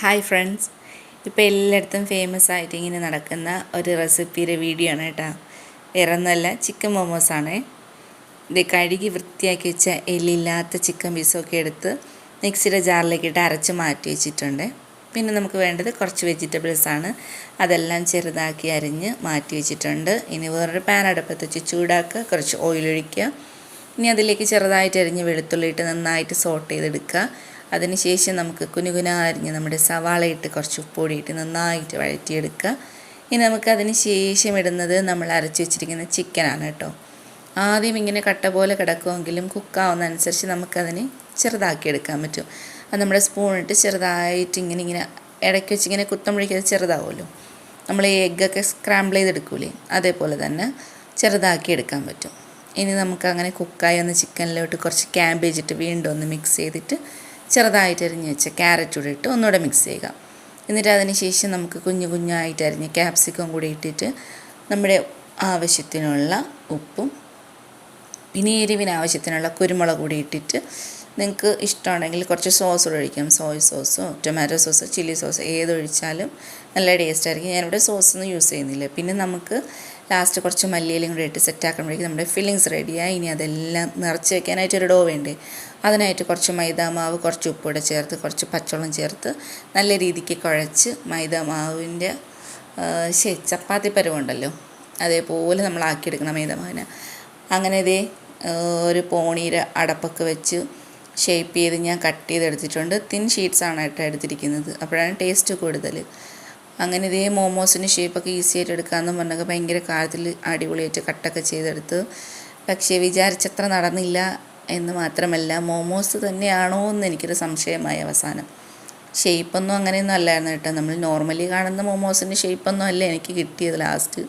Hi friends ഇപ്പോൾ എല്ലായിടത്തും famous ആയിട്ട് ഇങ്ങനെ നടക്കുന്ന ഒരു റെസിപ്പിയുടെ വീഡിയോ ആണ് കേട്ടോ. വേറെ ഒന്നുമല്ല ചിക്കൻ മോമോസാണ് ഇത് കഴുകി വൃത്തിയാക്കി വെച്ച എല്ലില്ലാത്ത ചിക്കൻ പീസൊക്കെ എടുത്ത് മിക്സിയുടെ ജാറിലേക്ക് ഇട്ട് അരച്ച് മാറ്റി വെച്ചിട്ടുണ്ട്. പിന്നെ നമുക്ക് വേണ്ടത് കുറച്ച് വെജിറ്റബിൾസ് ആണ്. അതെല്ലാം ചെറുതാക്കി അരിഞ്ഞ് മാറ്റി വെച്ചിട്ടുണ്ട്. ഇനി വേറൊരു പാൻ അടുപ്പത്ത് വെച്ച് ചൂടാക്കുക കുറച്ച് ഓയിലൊഴിക്കുക ഇനി അതിലേക്ക് ചെറുതായിട്ട് അരിഞ്ഞ് വെളുത്തുള്ളി ഇട്ട് നന്നായിട്ട് സോട്ട് ചെയ്തെടുക്കുക. അതിനുശേഷം നമുക്ക് കുനുകുന അരിഞ്ഞ് നമ്മുടെ സവാള ഇട്ട് കുറച്ച് ഉപ്പൊടി ഇട്ട് നന്നായിട്ട് വഴറ്റിയെടുക്കുക. ഇനി നമുക്ക് അതിന് ശേഷം ഇടുന്നത് നമ്മൾ അരച്ച് വെച്ചിരിക്കുന്ന ചിക്കനാണ് കേട്ടോ. ആദ്യം ഇങ്ങനെ കട്ട പോലെ കിടക്കുമെങ്കിലും കുക്കാവുന്ന അനുസരിച്ച് നമുക്കതിന് ചെറുതാക്കി എടുക്കാൻ പറ്റും. അത് നമ്മുടെ സ്പൂണിട്ട് ചെറുതായിട്ട് ഇങ്ങനെ ഇങ്ങനെ ഇടയ്ക്ക് വെച്ച് ഇങ്ങനെ കുത്തമ്പഴേക്ക് അത് ചെറുതാവുമല്ലോ. നമ്മൾ ഈ എഗ്ഗൊക്കെ സ്ക്രാമ്പിൾ ചെയ്തെടുക്കൂലേ അതേപോലെ തന്നെ ചെറുതാക്കി എടുക്കാൻ പറ്റും. ഇനി നമുക്ക് അങ്ങനെ കുക്കായി ഒന്ന് ചിക്കനിലോട്ട് കുറച്ച് ക്യാബേജ് ഇട്ട് വീണ്ടും ഒന്ന് മിക്സ് ചെയ്തിട്ട് ചെറുതായിട്ട് അരിഞ്ഞ് വെച്ച ക്യാരറ്റ് കൂടി ഇട്ട് ഒന്നുകൂടെ മിക്സ് ചെയ്യുക. എന്നിട്ട് അതിന് ശേഷം നമുക്ക് കുഞ്ഞു കുഞ്ഞായിട്ട് അരിഞ്ഞ് ക്യാപ്സിക്കം കൂടി ഇട്ടിട്ട് നമ്മുടെ ആവശ്യത്തിനുള്ള ഉപ്പും പിന്നെ എരിവിന് ആവശ്യത്തിനുള്ള കുരുമുളക് കൂടി ഇട്ടിട്ട് നിങ്ങൾക്ക് ഇഷ്ടമാണെങ്കിൽ കുറച്ച് സോസ് ഒഴിക്കാം. സോയ് സോസോ ടൊമാറ്റോ സോസോ ചില്ലി സോസോ ഏതൊഴിച്ചാലും നല്ല ടേസ്റ്റ് ആയിരിക്കും. ഞാനിവിടെ സോസൊന്നും യൂസ് ചെയ്യുന്നില്ല. പിന്നെ നമുക്ക് ലാസ്റ്റ് കുറച്ച് മല്ലിയിലും കൂടി ഇട്ട് സെറ്റാക്കുമ്പോഴേക്കും നമ്മുടെ ഫില്ലിങ്സ് റെഡിയായി ഇനി അതെല്ലാം നിറച്ച് വെക്കാനായിട്ട് ഒരു ഡോ വേണ്ടേ? അതിനായിട്ട് കുറച്ച് മൈദാമാവ് കുറച്ച് ഉപ്പൂടെ ചേർത്ത് കുറച്ച് പച്ചവെള്ളം ചേർത്ത് നല്ല രീതിക്ക് കുഴച്ച് മൈദാമാവിന്റെ ശേ ചപ്പാത്തി പരവുണ്ടല്ലോ അതേപോലെ നമ്മൾ ആക്കിയെടുക്കണം മൈദാമാവിനെ അങ്ങനെ ഇതേ ഒരു പോണിയുടെ അടപ്പൊക്കെ വെച്ച് ഷേപ്പ് ചെയ്ത് ഞാൻ കട്ട് ചെയ്തെടുത്തിട്ടുണ്ട്. തിൻ ഷീറ്റ്സാണ് കേട്ടോ എടുത്തിരിക്കുന്നത്. അപ്പോഴാണ് ടേസ്റ്റ് കൂടുതൽ അങ്ങനെ ഇതേ മോമോസിന് ഷേപ്പൊക്കെ ഈസി ആയിട്ട് എടുക്കാമെന്ന് പറഞ്ഞൊക്കെ ഭയങ്കര കാലത്തിൽ അടിപൊളിയായിട്ട് കട്ടൊക്കെ ചെയ്തെടുത്ത്. പക്ഷേ വിചാരിച്ചത്ര നടന്നില്ല എന്ന് മാത്രമല്ല മോമോസ് തന്നെയാണോ എന്ന് എനിക്കൊരു സംശയമായി അവസാനം. ഷേപ്പൊന്നും അങ്ങനെയൊന്നും അല്ലായിരുന്നു കേട്ടോ. നമ്മൾ നോർമലി കാണുന്ന മോമോസിന്റെ ഷേപ്പൊന്നും അല്ല എനിക്ക് കിട്ടിയത് ലാസ്റ്റ്.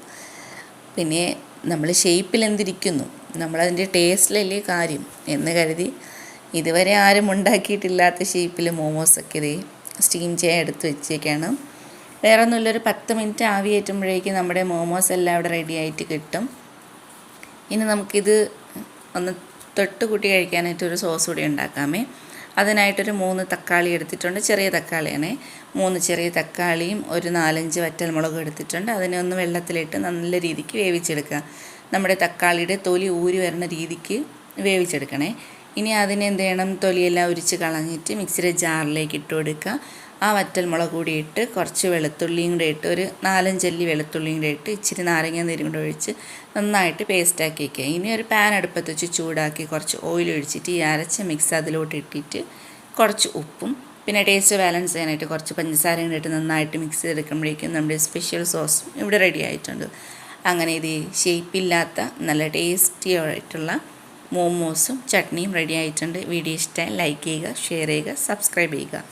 പിന്നെ നമ്മൾ ഷേപ്പിൽ എന്തിരിക്കുന്നു? നമ്മളതിന്റെ ടേസ്റ്റിലല്ലേ കാര്യം എന്ന് കരുതി ഇതുവരെ ആരും ഉണ്ടാക്കിയിട്ടില്ലാത്ത ഷേപ്പിൽ മോമോസൊക്കെ ഇതേ സ്റ്റീം ചെയ്യാൻ എടുത്ത് വെച്ചേക്കാണ്. വേറെ ഒന്നുമില്ല ഒരു പത്ത് മിനിറ്റ് ആവി കയറ്റുമ്പോഴേക്കും നമ്മുടെ മോമോസ് എല്ലാം അവിടെ റെഡി ആയിട്ട് കിട്ടും. ഇനി നമുക്കിത് ഒന്ന് തൊട്ട് കൂട്ടി കഴിക്കാനായിട്ട് ഒരു സോസ് കൂടി ഉണ്ടാക്കാമേ. അതിനായിട്ടൊരു മൂന്ന് തക്കാളി എടുത്തിട്ടുണ്ട് ചെറിയ തക്കാളിയാണ്. മൂന്ന് ചെറിയ തക്കാളിയും ഒരു നാലഞ്ച് വറ്റൽമുളകും എടുത്തിട്ടുണ്ട്. അതിനെ ഒന്ന് വെള്ളത്തിലിട്ട് നല്ല രീതിക്ക് വേവിച്ചെടുക്കുക. നമ്മുടെ തക്കാളിയുടെ തൊലി ഊരി വരുന്ന രീതിക്ക് വേവിച്ചെടുക്കണേ. ഇനി അതിനെന്ത് ചെയ്യണം? തൊലിയെല്ലാം ഉരിച്ച് കളഞ്ഞിട്ട് മിക്സിയുടെ ജാറിലേക്ക് ഇട്ട് കൊടുക്കുക. ആ വറ്റൽമുളക് കൂടി ഇട്ട് കുറച്ച് വെളുത്തുള്ളിയും കൂടെ ഇട്ട് ഒരു നാലഞ്ചല്ലി വെളുത്തുള്ളിയും കൂടെ ഇട്ട് ഇച്ചിരി നാരങ്ങ നീരും കൂടെ ഒഴിച്ച് നന്നായിട്ട് പേസ്റ്റാക്കി വയ്ക്കുക ഇനി ഒരു പാൻ അടുപ്പത്ത് വെച്ച് ചൂടാക്കി കുറച്ച് ഓയിൽ ഒഴിച്ചിട്ട് ഈ അരച്ച മിക്സ് അതിലോട്ട് ഇട്ടിട്ട് കുറച്ച് ഉപ്പും പിന്നെ ടേസ്റ്റ് ബാലൻസ് ചെയ്യാനായിട്ട് കുറച്ച് പഞ്ചസാരയും കൂടെ ഇട്ട് നന്നായിട്ട് മിക്സ് ചെയ്തെടുക്കുമ്പോഴേക്കും നമ്മുടെ സ്പെഷ്യൽ സോസും ഇവിടെ റെഡി ആയിട്ടുണ്ട്. അങ്ങനെ ഇത് ഷേപ്പില്ലാത്ത നല്ല ടേസ്റ്റി ആയിട്ടുള്ള മോമോസും ചട്നിയും റെഡി ആയിട്ടുണ്ട്. വീഡിയോ ഇഷ്ടമായി ലൈക്ക് ചെയ്യുക ഷെയർ ചെയ്യുക സബ്സ്ക്രൈബ് ചെയ്യുക.